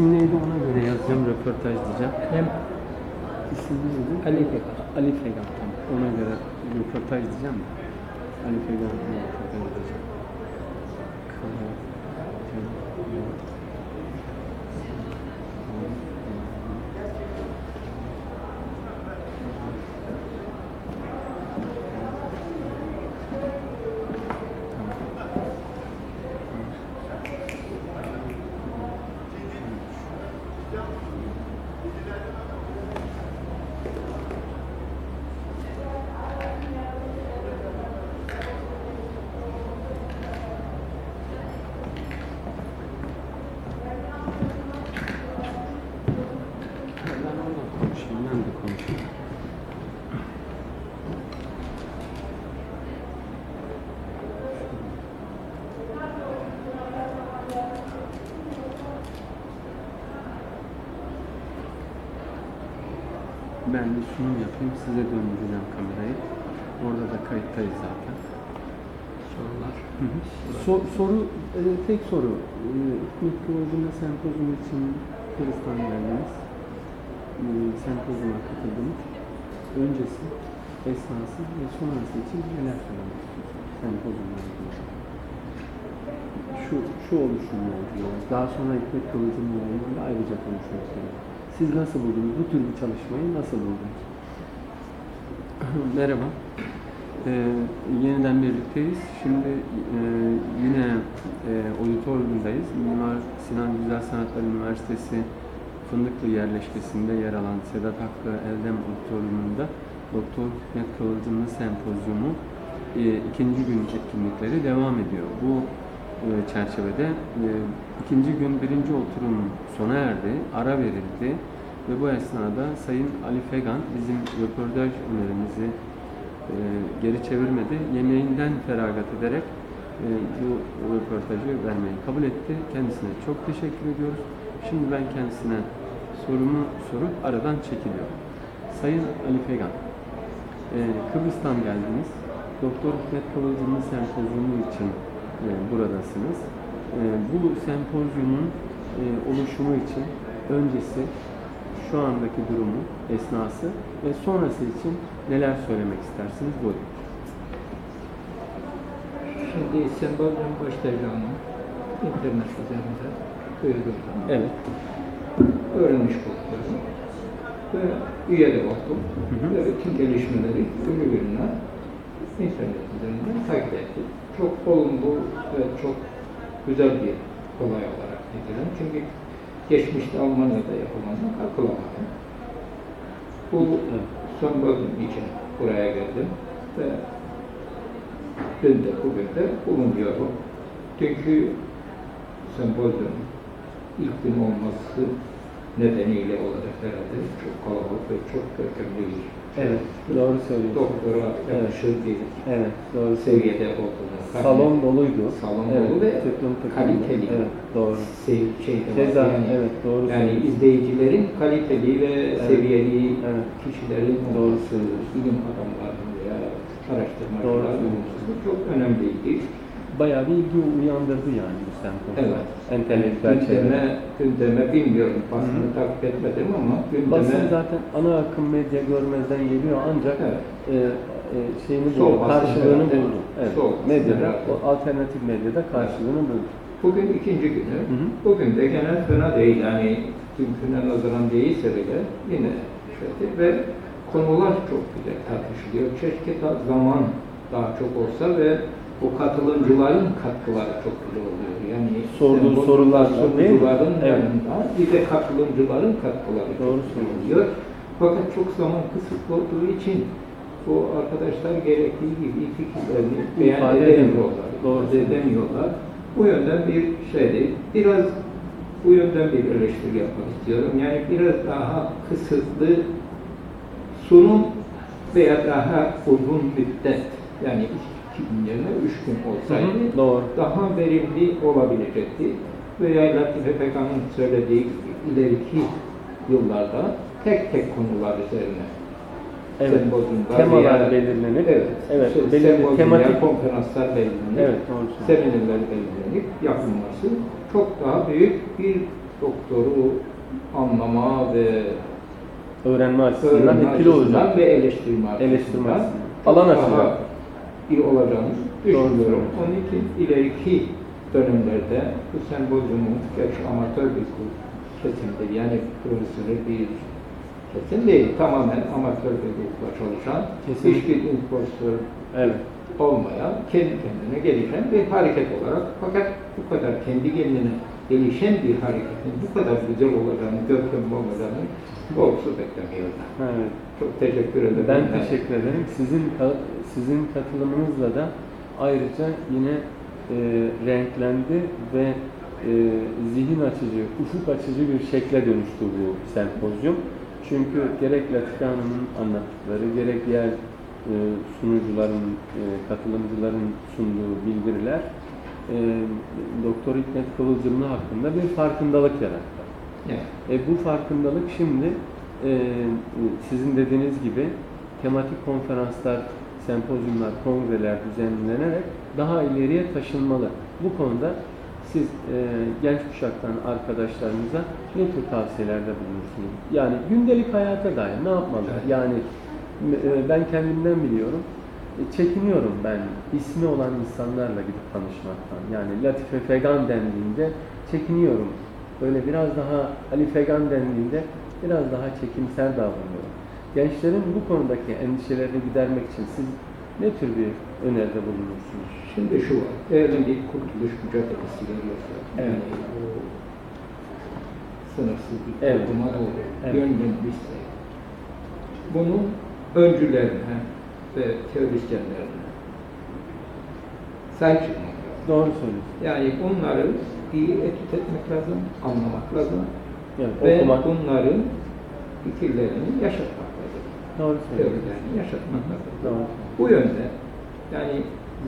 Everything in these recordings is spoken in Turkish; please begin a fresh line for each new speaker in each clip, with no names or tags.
İsim neydi ona göre yazacağım, röportaj diyeceğim.
Hem
İsim neydi?
Ali Fekan.
Ali tamam. Ona göre röportaj diyeceğim? Ali Fegan röportaj diyeceğim. Kara- Ben oradan konuşayım, ben de konuşayım. Ben de sunum yapayım, size döndüreceğim kamerayı. Orada da kayıttayız zaten.
sorular.
Hı hı. So- soru, e, tek soru. E, Kıvılcım'da sempozyum için Kıbrıs'tan geldiniz. E, sempozyuma katıldınız. Öncesi, esnası ve sonrası için neler söylemek istiyorsunuz? Sempozyumla ilgili. Şu, şu oluşumla ilgili. Daha sonra Hikmet Kıvılcım'la ilgili ayrıca konuşmak istiyorum. Siz nasıl buldunuz? Bu tür bir çalışmayı nasıl buldunuz? Merhaba. Ee, yeniden birlikteyiz. Şimdi e, yine e, auditoriumdayız. Mimar Sinan Güzel Sanatlar Üniversitesi Fındıklı yerleşkesinde yer alan Sedat Hakkı Eldem Auditorium'unda Doktor Hikmet Kıvılcımlı Sempozyumu e, ikinci gün etkinlikleri devam ediyor. Bu çerçevede e, ikinci gün birinci oturum sona erdi, ara verildi ve bu esnada Sayın Ali Fegan bizim röportaj önerimizi e, geri çevirmedi. Yemeğinden feragat ederek e, bu röportajı vermeyi kabul etti. Kendisine çok teşekkür ediyoruz. Şimdi ben kendisine sorumu sorup aradan çekiliyorum. Sayın Ali Fegan, e, Kıbrıs'tan geldiniz. Doktor Hikmet Kıvılcımlı Sempozyumu için e, buradasınız. E, bu sempozyumun e, oluşumu için öncesi, şu andaki durumu, esnası ve sonrası için neler söylemek istersiniz? Buyurun.
Şimdi sembolyum başlayacağını internet üzerinde duydum.
Evet.
Öğrenmiş oldum. Ve üye de oldum.
Hı hı.
Ve bütün gelişmeleri gününe internet üzerinden takip ettim. Çok olumlu ve çok güzel bir olay olarak niteledim. Çünkü geçmişte Almanya'da yapılanlar katılamadım. Bu
Evet.
sembolyum için buraya geldim ve dün de bugün de bulunuyorum. Dünkü sempozyum ilk gün olması nedeniyle olarak herhalde çok kalabalık ve çok görkemli bir
Evet, doğru söylüyorsunuz.
doktora yakışır bir
Evet, doğru
seviyede olduğunu
Salon doluydu.
Salon
evet,
dolu ve
tıklım tıklım.
kaliteli.
Evet, doğru.
sev, şeyde.
Keza,
yani,
evet, doğru
yani izleyicilerin kaliteli ve seviyeli
Evet.
kişilerin
Doğru
olması,
söylüyorsunuz.
bilim adamlarının veya
Doğru
araştırmacılar
söylüyorsunuz.
olması çok önemliydi.
Bayağı bir ilgi uyandırdı yani bu sempozyum.
Evet.
Entelektüel
gündeme,
çevrede.
gündeme bilmiyorum, basını takip etmedim ama gündeme
Basın zaten ana akım medya görmezden geliyor ancak
Evet.
e, e, şeyini
Sol
buldu, karşılığını
evet.
buldu. Evet.
Sol
medyada, o alternatif medyada karşılığını buldu.
bugün ikinci günü.
Hı hı.
Bugün de gene fena değil yani dünküne nazaran değilse bile yine şeydi ve konular çok güzel tartışılıyor. Keşke da zaman daha çok olsa ve o katılımcıların katkıları çok güzel oluyor. Yani
Sorduğu değil mi?
sorucuların
Evet.
yanında bir de katılımcıların katkıları
Doğru
çok güzel oluyor. Fakat çok zaman kısıtlı olduğu için bu arkadaşlar gerektiği gibi fikirlerini beyan edemiyorlar.
Doğru
edemiyorlar. Bu yönden bir şeydi. Biraz bu yönden bir eleştiri yapmak istiyorum. Yani biraz daha kısıtlı sunum veya daha uzun müddet yani gün yerine üç gün olsaydı
Hı hı, doğru.
daha verimli olabilecekti. Veya Latife Pekan'ın söylediği ileriki yıllarda tek tek konular üzerine
Evet.
sempozyumlar
Temalar
veya-
belirlenip,
evet,
evet,
şey,
belirli tematik-
konferanslar belirlenip,
Evet, doğru
seminerler belirlenip yapılması çok daha büyük bir doktoru anlama ve
Öğrenme açısından
öğrenme
etkili
açısından
olacak.
ve eleştirme açısından
Eleştirme açısından. Alan açacak.
İyi olacağını düşünüyorum. Onun için ileriki dönemlerde bu sempozyumun geç amatör bir kesimdir. Yani profesyonel bir kesim değil. Tamamen amatör bir grupla çalışan,
Kesinlikle.
hiçbir profesör
Evet.
olmayan, kendi kendine gelişen bir hareket olarak fakat bu kadar kendi kendine gelişen bir hareketin bu kadar güzel olacağını, görkemli olacağını doğrusu beklemiyordum.
Evet.
Çok teşekkür ederim.
Ben
Yani
teşekkür ederim. Sizin sizin katılımınızla da ayrıca yine e, renklendi ve e, zihin açıcı, ufuk açıcı bir şekle dönüştü bu sempozyum. Çünkü gerek Latife Hanım'ın anlattıkları, gerek diğer e, sunucuların, e, katılımcıların sunduğu bildiriler e, Doktor Hikmet Kıvılcımlı hakkında bir farkındalık yarattı.
Evet.
E, bu farkındalık şimdi sizin dediğiniz gibi tematik konferanslar, sempozyumlar, kongreler düzenlenerek daha ileriye taşınmalı. Bu konuda siz e, genç kuşaktan arkadaşlarınıza ne tür tavsiyelerde bulunursunuz? Yani gündelik hayata dair ne yapmalı? Yani e, ben kendimden biliyorum. E, Çekiniyorum ben ismi olan insanlarla gidip tanışmaktan. Yani Latife Fegan dendiğinde çekiniyorum. Böyle biraz daha Ali Fegan dendiğinde biraz daha çekimser davranıyorum. Gençlerin bu konudaki endişelerini gidermek için siz ne tür bir öneride bulunursunuz?
Şimdi şu var, bir kurtuluş mücadelesi veriyorsa,
Evet.
yani o sınırsız bir
Evet.
kurtulma doğru
Evet.
yönlenmişse, bunun öncülerine ve teorisyenlerine sahip çıkmak lazım.
Doğru söylüyorsunuz.
Yani bunları iyi etüt etmek lazım, anlamak lazım
Yani
ve
okumak.
bunların fikirlerini yaşatmak lazım.
Doğru.
Teorilerini yaşatmak lazım.
Doğru.
Bu yönde yani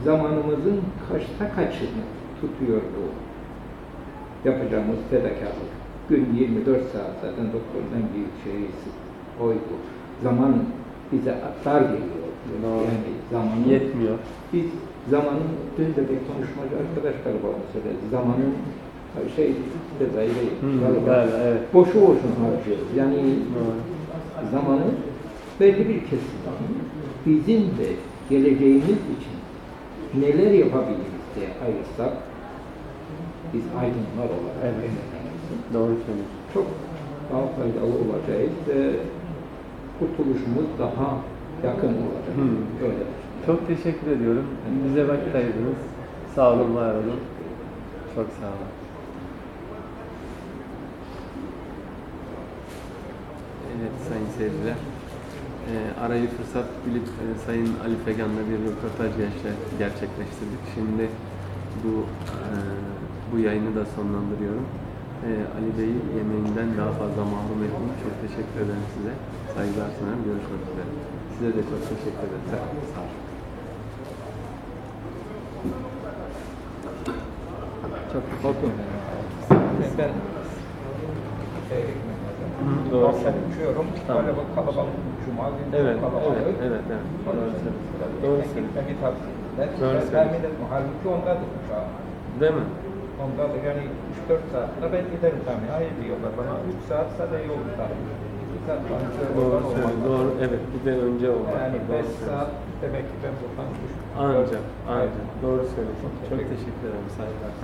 zamanımızın kaçta kaçını tutuyor bu yapacağımız fedakarlık. Gün 24 saat zaten doktorun en büyük şeyi oydu. Zaman bize dar geliyor.
Doğru.
Yani zamanı
Yetmiyor.
biz zamanın dün de bir konuşmacı arkadaşlar bana söyledi. Zamanın şey
Hmm,
galiba,
galiba, evet.
boşu boşuna harcıyoruz. Yani
Doğru.
zamanı belli bir kesim bizim de geleceğimiz için neler yapabiliriz diye ayırsak biz aydınlar olarak
Evet. Doğru söylüyorsunuz.
çok daha faydalı olacağız ve kurtuluşumuz daha yakın olacak.
Hmm.
Öyle.
Çok teşekkür ediyorum. Bize vakit ayırdınız. Sağ olun, var olun. Çok sağ olun. Evet sayın seyirciler. Ee, arayı fırsat bilip e, Sayın Ali Fegan'la bir röportaj gerçe- gerçekleştirdik. Şimdi bu e, bu yayını da sonlandırıyorum. Ee, Ali Bey'i yemeğinden daha fazla mahrum ettim. Çok teşekkür ederim size. Saygılar sunarım. Görüşmek üzere. Size de çok teşekkür ederim. Sağ olun. Çok teşekkür ederim.
Ben
doğru.
Bazen uçuyorum.
Tamam.
Böyle bak kalabalık cuma günü
Evet,
kalabalık.
evet, evet, evet. Doğru söylüyorsun. Doğru
Doğru
söylüyorsun.
Gitmemi tavsiye ederim.
Doğru
Ben
söylüyorsun.
millet halbuki ondadır.
Değil mi?
Ondadır yani 3-4 saatte ben giderim tabii. Hayır diyorlar bana 3 saat sadece yol tabii. 2 saat falan şöyle
Doğru. Doğru, evet. Bir de önce o var.
Yani
Doğru
5
söylüyorsun.
saat demek ki ben buradan 3
Ancak, ancak. Doğru söylüyorsun. Çok teşekkür ederim. Saygılar.